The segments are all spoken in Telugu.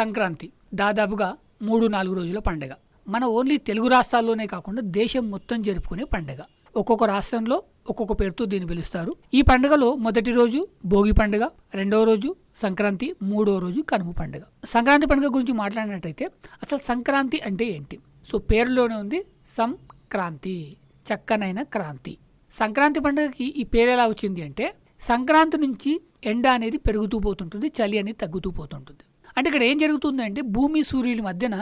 సంక్రాంతి దాదాపుగా మూడు నాలుగు రోజుల పండగ. మన ఓన్లీ తెలుగు రాష్ట్రాల్లోనే కాకుండా దేశం మొత్తం జరుపుకునే పండగ. ఒక్కొక్క రాష్ట్రంలో ఒక్కొక్క పేరుతో దీన్ని పిలుస్తారు. ఈ పండుగలో మొదటి రోజు భోగి పండుగ రెండవ రోజు సంక్రాంతి మూడవ రోజు కనుమ పండుగ. సంక్రాంతి పండుగ గురించి మాట్లాడినట్టయితే అసలు సంక్రాంతి అంటే ఏంటి? సో పేరులోనే ఉంది సంక్రాంతి చక్కనైన క్రాంతి. సంక్రాంతి పండుగకి ఈ పేరు ఎలా వచ్చింది అంటే సంక్రాంతి నుంచి ఎండ అనేది పెరుగుతూ పోతుంటుంది చలి అనేది తగ్గుతూ పోతుంటుంది. అంటే ఇక్కడ ఏం జరుగుతుందంటే భూమి సూర్యుని మధ్యన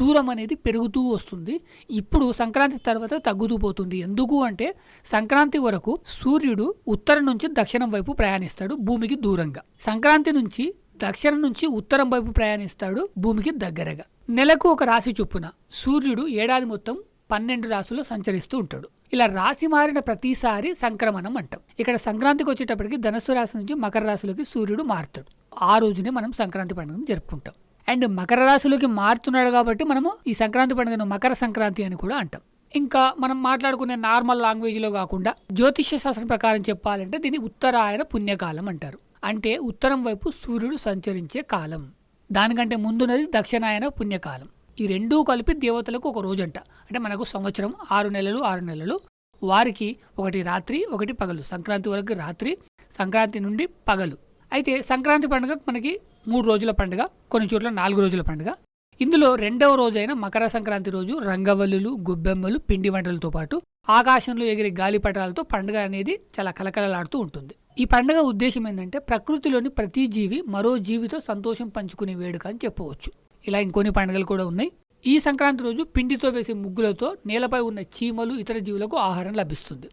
దూరం అనేది పెరుగుతూ వస్తుంది. ఇప్పుడు సంక్రాంతి తర్వాత తగ్గుతూ పోతుంది. ఎందుకు అంటే సంక్రాంతి వరకు సూర్యుడు ఉత్తరం నుంచి దక్షిణం వైపు ప్రయాణిస్తాడు భూమికి దూరంగా. సంక్రాంతి నుంచి దక్షిణం నుంచి ఉత్తరం వైపు ప్రయాణిస్తాడు భూమికి దగ్గరగా. నెలకు ఒక రాశి చొప్పున సూర్యుడు ఏడాది మొత్తం పన్నెండు రాశుల్లో సంచరిస్తూ ఉంటాడు. ఇలా రాశి మారిన ప్రతిసారి సంక్రమణం అంటాం. ఇక్కడ సంక్రాంతికి వచ్చేటప్పటికి ధనుసు రాశి నుంచి మకర రాశిలోకి సూర్యుడు మారుతాడు. ఆ రోజునే మనం సంక్రాంతి పండుగను జరుపుకుంటాం. అండ్ మకర రాశిలోకి మారుతున్నాడు కాబట్టి మనము ఈ సంక్రాంతి పండుగను మకర సంక్రాంతి అని కూడా అంటాం. ఇంకా మనం మాట్లాడుకునే నార్మల్ లాంగ్వేజ్లో కాకుండా జ్యోతిష్య శాస్త్రం ప్రకారం చెప్పాలంటే దీన్ని ఉత్తరాయణ పుణ్యకాలం అంటారు. అంటే ఉత్తరం వైపు సూర్యుడు సంచరించే కాలం. దానికంటే ముందున్నది దక్షిణాయన పుణ్యకాలం. ఈ రెండూ కలిపి దేవతలకు ఒక రోజంట. అంటే మనకు సంవత్సరం ఆరు నెలలు ఆరు నెలలు. వారికి ఒకటి రాత్రి ఒకటి పగలు. సంక్రాంతి వరకు రాత్రి సంక్రాంతి నుండి పగలు. అయితే సంక్రాంతి పండుగ మనకి మూడు రోజుల పండుగ కొన్ని చోట్ల నాలుగు రోజుల పండుగ. ఇందులో రెండవ రోజైన మకర సంక్రాంతి రోజు రంగవల్లులు గొబ్బెమ్మలు పిండి వంటలతో పాటు ఆకాశంలో ఎగిరే గాలిపటాలతో పండుగ అనేది చాలా కలకలలాడుతూ ఉంటుంది. ఈ పండుగ ఉద్దేశం ఏంటంటే ప్రకృతిలోని ప్రతి జీవి మరో జీవితో సంతోషం పంచుకునే వేడుక అని చెప్పవచ్చు. ఇలా ఇంకొన్ని పండుగలు కూడా ఉన్నాయి. ఈ సంక్రాంతి రోజు పిండితో వేసే ముగ్గులతో నేలపై ఉన్న చీమలు ఇతర జీవులకు ఆహారం లభిస్తుంది.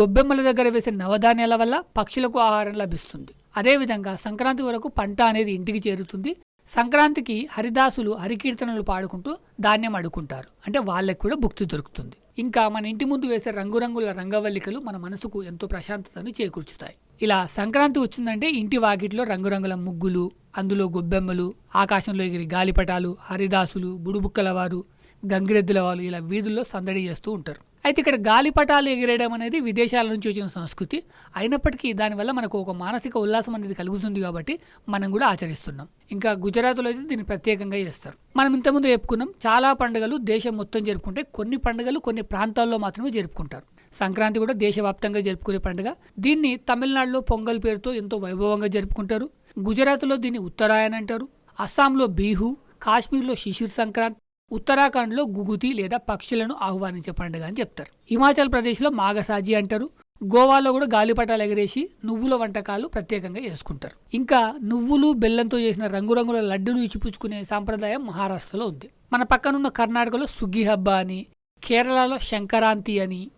గొబ్బెమ్మల దగ్గర వేసే నవధాన్యాల వల్ల పక్షులకు ఆహారం లభిస్తుంది. అదేవిధంగా సంక్రాంతి వరకు పంట అనేది ఇంటికి చేరుతుంది. సంక్రాంతికి హరిదాసులు హరికీర్తనలు పాడుకుంటూ ధాన్యం అడుకుంటారు. అంటే వాళ్ళకి కూడా భుక్తి దొరుకుతుంది. ఇంకా మన ఇంటి ముందు వేసే రంగురంగుల రంగవల్లికలు మన మనసుకు ఎంతో ప్రశాంతతను చేకూర్చుతాయి. ఇలా సంక్రాంతి వచ్చిందంటే ఇంటి వాకిట్లో రంగురంగుల ముగ్గులు అందులో గొబ్బెమ్మలు ఆకాశంలో ఎగిరి గాలిపటాలు హరిదాసులు బుడుబుక్కల వారు గంగిరెద్దుల వాళ్ళు ఇలా వీధుల్లో సందడి చేస్తూ ఉంటారు. అయితే ఇక్కడ గాలిపటాలు ఎగిరేయడం అనేది విదేశాల నుంచి వచ్చిన సంస్కృతి. అయినప్పటికీ దానివల్ల మనకు ఒక మానసిక ఉల్లాసం అనేది కలుగుతుంది కాబట్టి మనం కూడా ఆచరిస్తున్నాం. ఇంకా గుజరాత్లో అయితే దీన్ని ప్రత్యేకంగా చేస్తారు. మనం ఇంతకుముందు చెప్పుకున్నాం చాలా పండుగలు దేశం మొత్తం జరుపుకుంటే కొన్ని పండుగలు కొన్ని ప్రాంతాల్లో మాత్రమే జరుపుకుంటారు. సంక్రాంతి కూడా దేశవ్యాప్తంగా జరుపుకునే పండుగ. దీన్ని తమిళనాడులో పొంగల్ పేరుతో ఎంతో వైభవంగా జరుపుకుంటారు. గుజరాత్లో దీన్ని ఉత్తరాయణ అంటారు. అస్సాంలో బీహు కాశ్మీర్లో శిశిర్ సంక్రాంతి ఉత్తరాఖండ్లో గుగుతి లేదా పక్షులను ఆహ్వానించే పండుగ అని చెప్తారు. హిమాచల్ ప్రదేశ్లో మాగసాజీ అంటారు. గోవాలో కూడా గాలిపటాలు ఎగరేసి నువ్వుల వంటకాలు ప్రత్యేకంగా చేసుకుంటారు. ఇంకా నువ్వులు బెల్లంతో చేసిన రంగురంగుల లడ్డులు ఇచ్చిపుచ్చుకునే సాంప్రదాయం మహారాష్ట్రలో ఉంది. మన పక్కనున్న కర్ణాటకలో సుగ్గి హబ్బా అని కేరళలో సంక్రాంతి అని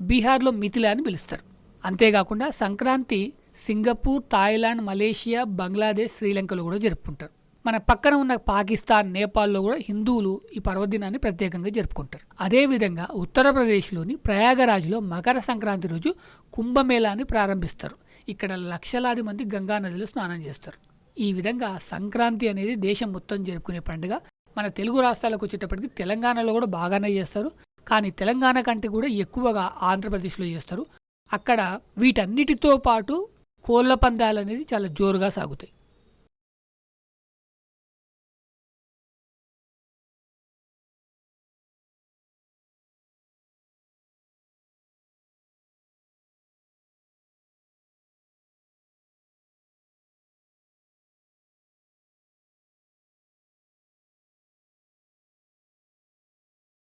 బీహార్లో మిథిలా అని పిలుస్తారు. అంతేకాకుండా Sankranti Singapore Thailand Malaysia Bangladesh శ్రీలంకలో కూడా జరుపుకుంటారు. మన పక్కన ఉన్న పాకిస్తాన్ నేపాల్లో కూడా హిందువులు ఈ పర్వదినాన్ని ప్రత్యేకంగా జరుపుకుంటారు. అదేవిధంగా ఉత్తరప్రదేశ్లోని ప్రయాగరాజ్లో మకర సంక్రాంతి రోజు కుంభమేళాన్ని ప్రారంభిస్తారు. ఇక్కడ లక్షలాది మంది గంగా నదిలో స్నానం చేస్తారు. ఈ విధంగా సంక్రాంతి అనేది దేశం మొత్తం జరుపుకునే పండుగ. మన తెలుగు రాష్ట్రాలకు వచ్చేటప్పటికి తెలంగాణలో కూడా బాగానే చేస్తారు. కానీ తెలంగాణ కంటే కూడా ఎక్కువగా ఆంధ్రప్రదేశ్లో చేస్తారు. అక్కడ వీటన్నిటితో పాటు కోళ్ళ పందాలు అనేది చాలా జోరుగా సాగుతాయి.